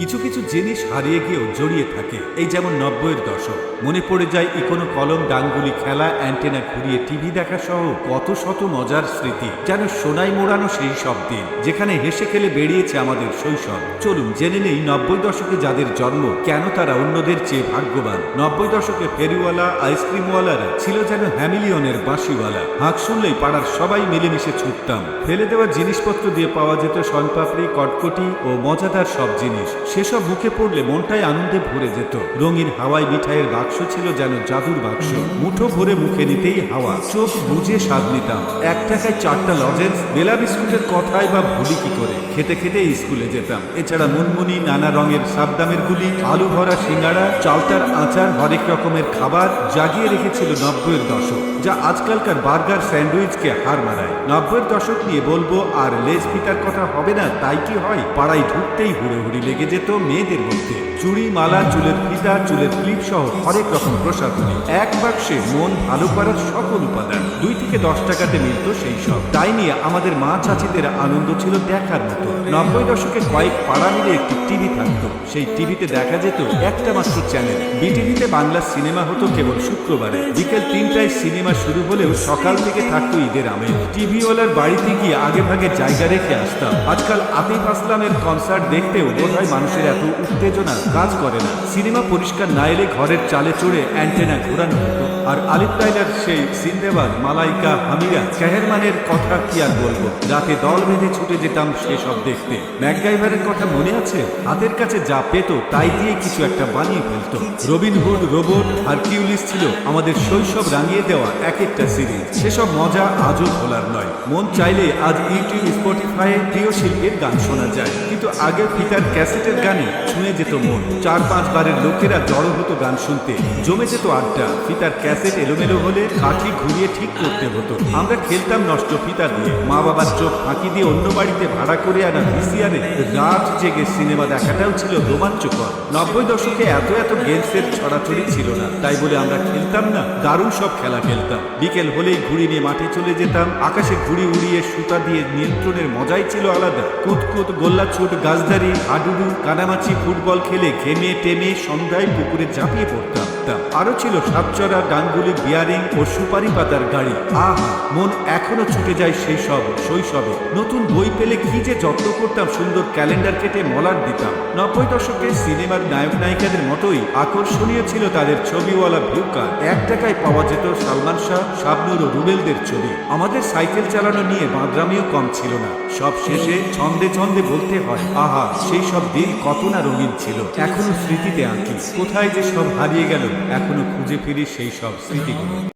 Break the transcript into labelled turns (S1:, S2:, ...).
S1: কিছু কিছু জিনিস হারিয়ে গিয়েও জড়িয়ে থাকে। এই যেমন নব্বইয়ের দশক। মনে পড়ে যায় ইকোনো কলম, ডাঙ্গুলি খেলা, অ্যান্টেনা ঘুরিয়ে টিভি দেখা সহ কত শত মজার স্মৃতি। যেন সোনাই মোড়ানো সেই সব দিন, যেখানে হেসে খেলে বেরিয়েছে আমাদের শৈশব। চলুন, জেনে নেই নব্বই দশকে যাদের জন্ম, কেন তারা অন্যদের চেয়ে ভাগ্যবান? নব্বই দশকে ফেরিওয়ালা, আইসক্রিমওয়ালারা ছিল যেন হ্যামিলিয়নের বাঁশিওয়ালা। হাঁক শুনলেই পাড়ার সবাই মিলেমিশে ছুটতাম। ফেলে দেওয়া জিনিসপত্র দিয়ে পাওয়া যেত সনপাপড়ি কটকটি ও মজাদার সব জিনিস। সেসব মুখে পড়লে মনটাই আনন্দে ভরে যেত। রঙিন হাওয়াই মিঠাইয়ের বাক্স ছিল যেন জাদুর বাক্স। মুঠো ভরে মুখে নিতেই হাওয়া। চোখ বুঝে স্বাদ নিতাম। এক টাকায় চারটা লজেন্স বেলা বিস্কুটের কথাই বা ভুলি কি করে? খেতে খেতে স্কুলে যেতাম। এছাড়া মুনমুনি, নানা রঙের সাবদামের গুলি আলু ভরা সিঙ্গাড়া চালতার আচার, হরেক রকমের খাবার জাগিয়ে রেখেছিল নব্বইয়ের দশক, যা আজকালকার বার্গার স্যান্ডউইচকে হার মানায়। নব্বইয়ের দশক নিয়ে বলব, আর লেজ পিতার কথা হবে না, তাই কি হয়? পাড়ায় ঢুকতেই হুড়ে হুড়ি লেগে যেত মেয়েদের মধ্যে। চুড়ি, মালা, চুলের ফিতা, চুলের ক্লিপ সহ হরেক রকম প্রসাধনী এক বাক্সে মন ভালো করার সকল উপাদান। দুই থেকে দশ টাকাতে মিলত সেই সব। তাই নিয়ে আমাদের মা চাচিদের আনন্দ ছিল দেখার মতো। নব্বই দশকে কয়েক পাড়া মিলে একটি টিভি থাকতো। সেই টিভিতে দেখা যেত একটা মাত্র চ্যানেল বিটিভিতে বাংলা সিনেমা হতো কেবল শুক্রবারে। বিকেল তিনটায় সিনেমা শুরু হলেও সকাল থেকে থাকতো ঈদের আমেজ। টিভিওয়ালার বাড়িতে গিয়ে আগে ভাগে জায়গা রেখে আসতাম। আজকাল আতিফ আসলামের কনসার্ট দেখতেও বোধহয় মানুষের এত উত্তেজনা কাজ করে না। সিনেমা পরিষ্কার না এলে ঘরের চালে চড়ে অ্যান্টেনা ঘোরানো হতো। আর আলিফ লাইলার সেই সিন্দেবাদ মালাইকা হামিরা কেহেরমানের কথা কি আর বলব? রাতে দল বেঁধে ছুটে যেতাম সেসব দেখতে। ম্যাকগাইভারের কথা মনে আছে? হাতের কাছে যা পেত, তাই দিয়ে কিছু একটা বানিয়ে ফেলতো। রবিনহুড রোবট আর কিউলিস ছিল আমাদের শৈশব রাঙিয়ে দেওয়া এক একটা সিরিজ। সেসব মজা আজও ভোলার নয়। মন চাইলে আজ ইউটিউব স্পটিফাইয়ে প্রিয় শিল্পীর গান শোনা যায়। কিন্তু আগে ফিতার ক্যাসেটের গানে ছুঁয়ে যেত মন। চার পাঁচ বারের লোকেরা জড়ো হতো গান শুনতে। জমে যেত আড্ডা, ফিতার ক্যাসেট এলোমেলো হলে কাঠি ঘুরিয়ে ঠিক করতে হতো। আমরা খেলতাম নষ্ট ফিতা দিয়ে। মা বাবার চোখ ফাঁকি দিয়ে অন্য বাড়িতে ভাড়া করে আনা ভিসিআরে রাত জেগে সিনেমা দেখাটাও ছিল রোমাঞ্চকর। নব্বই দশকে এত এত গেমসের ছড়াছড়ি ছিল না। তাই বলে আমরা খেলতাম না, দারুণ সব খেলা খেলতাম। বিকেল হলেই ঘুড়ি নিয়ে মাঠে চলে যেতাম। আকাশে ঘুড়ি উড়িয়ে সুতা দিয়ে নিয়ন্ত্রণের মজাই ছিল আলাদা। কুতকুত গোল্লা ছুট গাছদারি হাডুডু, কানামাছি ফুটবল খেলে ঘেমে টেমে সন্ধ্যায় পুকুরে ঝাঁপিয়ে পড়তাম। আরও ছিল সাতচরা ডাঙ্গুলি বিয়ারিং ও সুপারি পাতার গাড়ি। আহা, মন এখনও ছুটে যায় সেই সব শৈশবে। নতুন বই পেলে কি যে যত্ন করতাম, সুন্দর ক্যালেন্ডার কেটে মলার দিতাম। নব্বই দশকের সিনেমার নায়ক নায়িকাদের মতোই আকর্ষণীয় ছিল তাদের ছবিওয়ালা ভিউ কার। এক টাকায় পাওয়া যেত সালমান শাহ, শাবনুর ও রুবেলদের ছবি। আমাদের সাইকেল চালানো নিয়ে বাঁদরামিও কম ছিল না। সব শেষে ছন্দে ছন্দে বলতে হয়, আহা, সেই সব দিন কত না রঙিন ছিল। এখনও স্মৃতিতে আঁকি। কোথায় যে সব হারিয়ে গেল এখনও খুঁজে ফিরি সেই সব স্মৃতিগুলো।